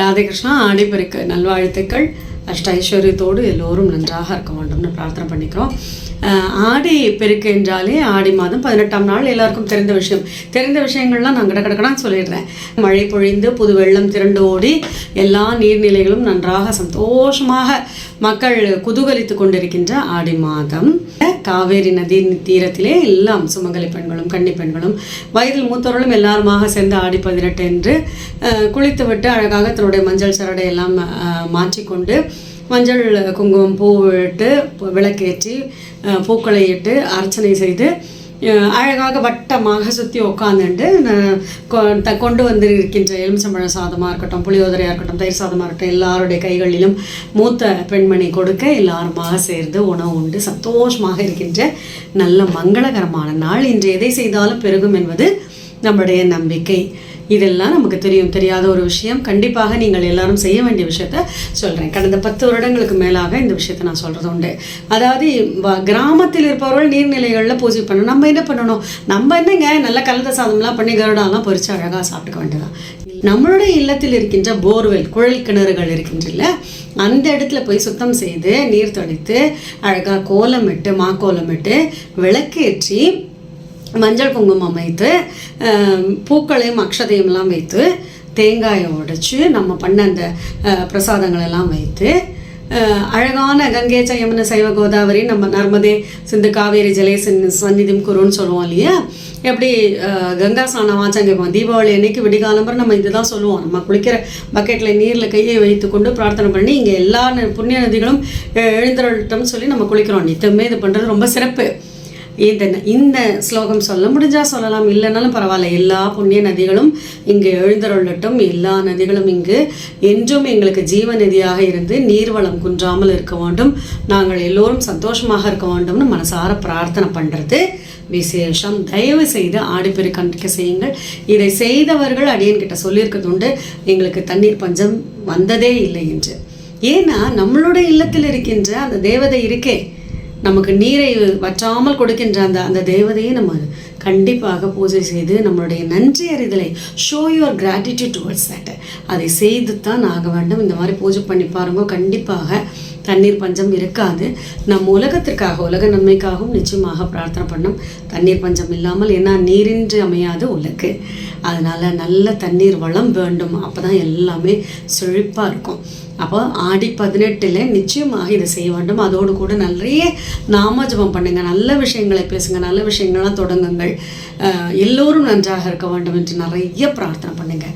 ராதகிருஷ்ணா ஆடிப்பெருக்கு நல்வாழ்த்துக்கள். அஷ்ட ஐஸ்வர்யத்தோடு எல்லோரும் நன்றாக இருக்க வேண்டும்னு பிரார்த்தனை பண்ணிக்கிறோம். ஆடி பெருக்கு என்றாலே ஆடி மாதம் பதினெட்டாம் நாள் எல்லாருக்கும் தெரிந்த விஷயம். தெரிந்த விஷயங்கள்லாம் நான் கடக்கடக்கடான்னு சொல்லிடுறேன். மழை பொழிந்து புது வெள்ளம் திரண்டு ஓடி எல்லா நீர்நிலைகளும் நன்றாக சந்தோஷமாக மக்கள் குதூகலித்து கொண்டிருக்கின்ற ஆடி மாதம். காவேரி நதி தீரத்திலே எல்லாம் சுமங்கலி பெண்களும் கன்னி பெண்களும் வயதில் மூத்தவர்களும் எல்லாருமாக சேர்ந்து ஆடி பதினெட்டு என்று குளித்துவிட்டு அழகாக தன்னுடைய மஞ்சள் சரடை எல்லாம் மாற்றிக்கொண்டு மஞ்சள் குங்குமம் பூ இட்டு விளக்கேற்றி பூக்களை இட்டு அர்ச்சனை செய்து அழகாக வட்டமாக சுற்றி உட்காந்துட்டு கொண்டு வந்து இருக்கின்ற எலுமிச்சம்பழ சாதமாக இருக்கட்டும் புளியோதரையாக இருக்கட்டும் தயிர் சாதமாக இருக்கட்டும் எல்லாருடைய கைகளிலும் மூத்த பெண்மணி கொடுக்க எல்லாருமாக சேர்ந்து உணவு உண்டு. சந்தோஷமாக இருக்கின்ற நல்ல மங்களகரமான நாள். இன்று எதை செய்தாலும் பெருகும் என்பது நம்முடைய நம்பிக்கை. இதெல்லாம் நமக்கு தெரியும் தெரியாத ஒரு விஷயம். கண்டிப்பாக நீங்கள் எல்லாரும் செய்ய வேண்டிய விஷயத்த சொல்கிறேன் கடந்த பத்து வருடங்களுக்கு மேலாக இந்த விஷயத்தை நான் சொல்கிறது உண்டு. அதாவது கிராமத்தில் இருப்பவர்கள் நீர்நிலைகளில் பூஜை பண்ணணும். நம்ம என்ன பண்ணணும்? நம்ம என்னங்க நல்ல கலந்த சாதம்லாம் பண்ணி கருடாலாம் பொறிச்சு அழகாக சாப்பிட்டுக்க வேண்டியதான் நம்மளுடைய இல்லத்தில் இருக்கின்ற போர்வெல் குழல் கிணறுகள் இருக்கின்றன அந்த இடத்துல போய் சுத்தம் செய்து நீர் தெளித்து அழகாக கோலமிட்டு மாக்கோலமிட்டு விளக்கேற்றி மஞ்சள் குங்குமம் வைத்து பூக்களையும் அக்ஷதையும் எல்லாம் வைத்து தேங்காயை உடைச்சு நம்ம பண்ண அந்த பிரசாதங்களெல்லாம் வைத்து அழகான கங்கை சயமன சைவ கோதாவரி நம்ம நர்மதே சிந்து காவேரி ஜலே சின் சந்நிதிம் குருன்னு சொல்லுவோம் இல்லையா? எப்படி கங்கா ஸ்நானம் ஆச்சாங்க இப்போ தீபாவளி அன்னைக்கு விடிகாலம்பரம் நம்ம இதுதான் சொல்லுவோம். நம்ம குளிக்கிற பக்கெட்டில் நீரில் கையை வைத்து கொண்டு பிரார்த்தனை பண்ணி இங்கே எல்லா ந- புண்ணிய நதிகளும் அஹ், சொல்லி நம்ம குளிக்கிறோம். நித்தமே இது பண்ணுறது ரொம்ப சிறப்பு. இந்த இந்த ஸ்லோகம் சொல்ல முடிஞ்சால் சொல்லலாம் இல்லைனாலும் பரவாயில்ல. எல்லா புண்ணிய நதிகளும் இங்கு எழுந்தருளட்டும். எல்லா நதிகளும் இங்கு என்றும் எங்களுக்கு ஜீவ நதியாக இருந்து நீர்வளம் குன்றாமல் இருக்க வேண்டும். நாங்கள் எல்லோரும் சந்தோஷமாக இருக்க வேண்டும்னு மனசார பிரார்த்தனை பண்ணுறது விசேஷம். தயவு செய்து ஆடிப்பெருக்கன்றைக்கு செய்யுங்கள். இதை செய்தவர்கள் அடியன்கிட்ட சொல்லியிருக்கிறது உண்டு எங்களுக்கு தண்ணீர் பஞ்சம் வந்ததே இல்லை என்று. ஏன்னா நம்மளுடைய இல்லத்தில் இருக்கின்ற அந்த தேவதை இருக்கே. நமக்கு நீரை வற்றாமல் கொடுக்கின்ற அந்த அந்த தேவதையை நம்ம கண்டிப்பாக பூஜை செய்து நம்மளுடைய நன்றி அறிதலை show your gratitude towards that அதை செய்து தான் ஆக வேண்டும். இந்த மாதிரி பூஜை பண்ணி பாருங்க. கண்டிப்பாக தண்ணீர் பஞ்சம் இருக்காது. நம் உலகத்திற்காக உலக நன்மைக்காகவும் நிச்சயமாக பிரார்த்தனை பண்ணும். தண்ணீர் பஞ்சம் இல்லாமல் ஏன்னா நீரின்றி அமையாது உலகு அதனால் நல்ல தண்ணீர் வளம் வேண்டும். அப்பதான் எல்லாமே செழிப்பாக இருக்கும். அப்போ ஆடி பதினெட்டில் நிச்சயமாக இதை செய்ய வேண்டும். அதோடு கூட நிறைய நாம ஜபம் நல்ல விஷயங்களை பேசுங்க. நல்ல விஷயங்கள்லாம் தொடங்குங்கள். எல்லோரும் நன்றாக இருக்க வேண்டும் என்று நிறைய பிரார்த்தனை பண்ணுங்க.